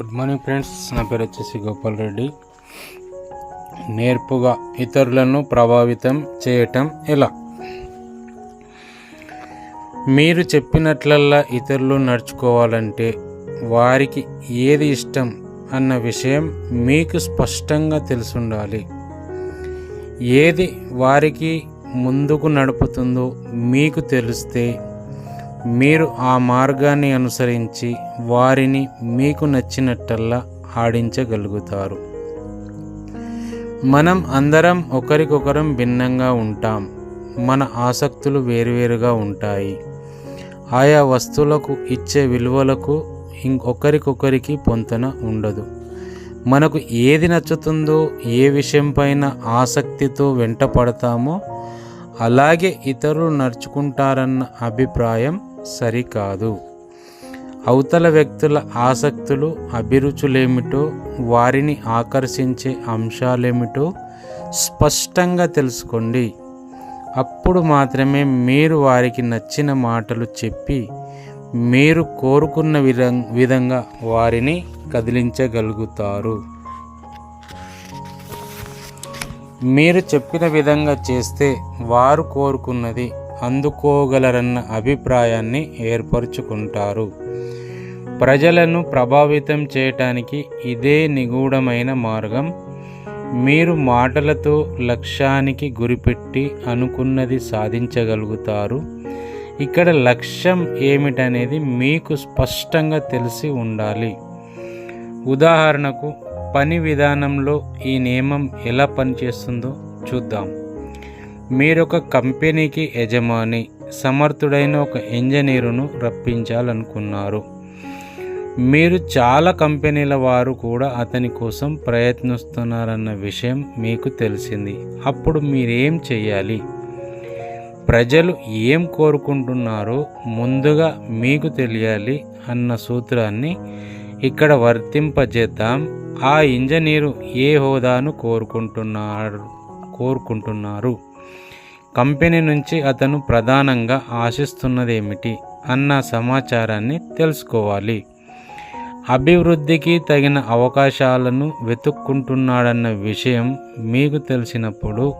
Good morning friends నా పేరు వచ్చేసి గోపాల్ రెడ్డి. నేర్పుగా ఇతరులను ప్రభావితం చేయటం ఎలా? మీరు చెప్పినట్లల్లా ఇతరులు నడుచుకోవాలంటే వారికి ఏది ఇష్టం అన్న విషయం మీకు స్పష్టంగా తెలుసుండాలి. ఏది వారికి ముందుకు నడుపుతుందో మీకు తెలిస్తే మీరు ఆ మార్గాన్ని అనుసరించి వారిని మీకు నచ్చినట్టల్లా ఆడించగలుగుతారు. మనం అందరం ఒకరికొకరం భిన్నంగా ఉంటాం. మన ఆసక్తులు వేరువేరుగా ఉంటాయి. ఆయా వస్తువులకు ఇచ్చే విలువలకు ఇంకొకరికొకరికి పొంతన ఉండదు. మనకు ఏది నచ్చుతుందో ఏ విషయంపైన ఆసక్తితో వెంట పడతామో అలాగే ఇతరులు నడుచుకుంటారన్న అభిప్రాయం సరికాదు. అవతల వ్యక్తుల ఆసక్తులు అభిరుచులేమిటో వారిని ఆకర్షించే అంశాలేమిటో స్పష్టంగా తెలుసుకోండి. అప్పుడు మాత్రమే మీరు వారికి నచ్చిన మాటలు చెప్పి మీరు కోరుకున్న విధంగా వారిని కదిలించగలుగుతారు. మీరు చెప్పిన విధంగా చేస్తే వారు కోరుకున్నది అందుకోగలరన్న అభిప్రాయాన్ని ఏర్పరచుకుంటారు. ప్రజలను ప్రభావితం చేయటానికి ఇదే నిగూఢమైన మార్గం. మీరు మాటలతో లక్ష్యానికి గురిపెట్టి అనుకున్నది సాధించగలుగుతారు. ఇక్కడ లక్ష్యం ఏమిటనేది మీకు స్పష్టంగా తెలిసి ఉండాలి. ఉదాహరణకు పని విధానంలో ఈ నియమం ఎలా పనిచేస్తుందో చూద్దాం. మీరొక కంపెనీకి యజమాని సమర్థుడైన ఒక ఇంజనీరును రప్పించాలనుకున్నారు. మీరు చాలా కంపెనీల వారు కూడా అతని కోసం ప్రయత్నిస్తున్నారన్న విషయం మీకు తెలిసింది. అప్పుడు మీరేం చేయాలి ప్రజలు ఏం కోరుకుంటున్నారో ముందుగా మీకు తెలియాలి అన్న సూత్రాన్ని ఇక్కడ వర్తింపజేద్దాం. ఆ ఇంజనీరు ఏ హోదాను కోరుకుంటున్నారు కోరుకుంటున్నారు? కంపెనీ నుంచి అతను ప్రధానంగా ఆశిస్తున్నదేమిటి అన్న సమాచారాన్ని తెలుసుకోవాలి. అభివృద్ధికి తగిన అవకాశాలను వెతుక్కుంటున్నాడన్న విషయం మీకు తెలిసినప్పుడు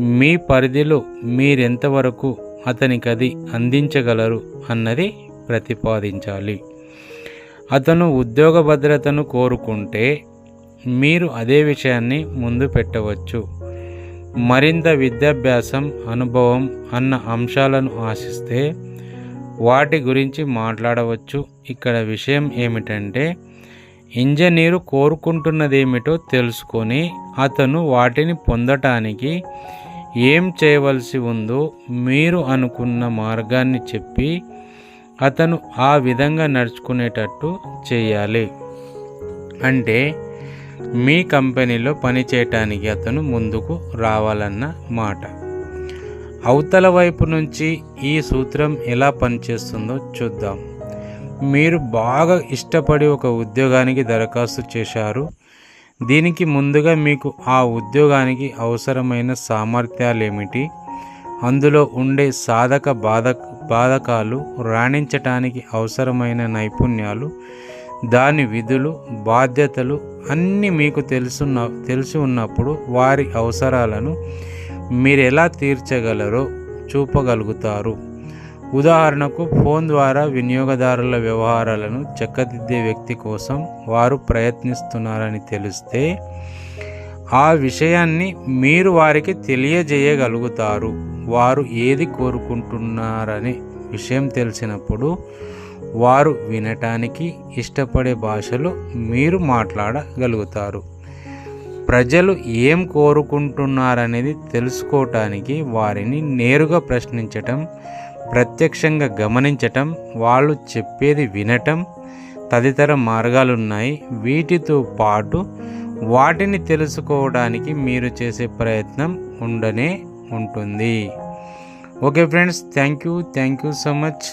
మీ పరిధిలో మీరెంతవరకు అతనికి అది అందించగలరు అన్నది ప్రతిపాదించాలి. అతను ఉద్యోగ భద్రతను కోరుకుంటే మీరు అదే విషయాన్ని ముందు పెట్టవచ్చు. మరింత విద్యాభ్యాసం అనుభవం అన్న అంశాలను ఆశిస్తే వాటి గురించి మాట్లాడవచ్చు. ఇక్కడ విషయం ఏమిటంటే ఇంజనీరు కోరుకుంటున్నదేమిటో తెలుసుకొని అతను వాటిని పొందటానికి ఏం చేయవలసి ఉందో మీరు అనుకున్న మార్గాన్ని చెప్పి అతను ఆ విధంగా నడుచుకునేటట్టు చేయాలి. అంటే మీ కంపెనీలో పనిచేయటానికి అతను ముందుకు రావాలన్న మాట. అవతల వైపు నుంచి ఈ సూత్రం ఎలా పనిచేస్తుందో చూద్దాం. మీరు బాగా ఇష్టపడి ఒక ఉద్యోగానికి దరఖాస్తు చేశారు. దీనికి ముందుగా మీకు ఆ ఉద్యోగానికి అవసరమైన సామర్థ్యాలు ఏమిటి అందులో ఉండే సాధక బాధ బాధకాలు రాణించటానికి అవసరమైన నైపుణ్యాలు దాని విధులు బాధ్యతలు అన్నీ మీకు తెలుసున్న తెలిసి ఉన్నప్పుడు వారి అవసరాలను మీరు ఎలా తీర్చగలరో చూపగలుగుతారు. ఉదాహరణకు ఫోన్ ద్వారా వినియోగదారుల వ్యవహారాలను చక్కదిద్దే వ్యక్తి కోసం వారు ప్రయత్నిస్తున్నారని తెలిస్తే ఆ విషయాన్ని మీరు వారికి తెలియజేయగలుగుతారు. వారు ఏది కోరుకుంటున్నారనే విషయం తెలిసినప్పుడు వారు వినటానికి ఇష్టపడే భాషలో మీరు మాట్లాడగలుగుతారు. ప్రజలు ఏం కోరుకుంటున్నారనేది తెలుసుకోవటానికి వారిని నేరుగా ప్రశ్నించటం ప్రత్యక్షంగా గమనించటం వాళ్ళు చెప్పేది వినటం తదితర మార్గాలున్నాయి. వీటితో పాటు వాటిని తెలుసుకోవడానికి మీరు చేసే ప్రయత్నం ఉండనే ఉంటుంది. Okay friends thank you. Thank you so much.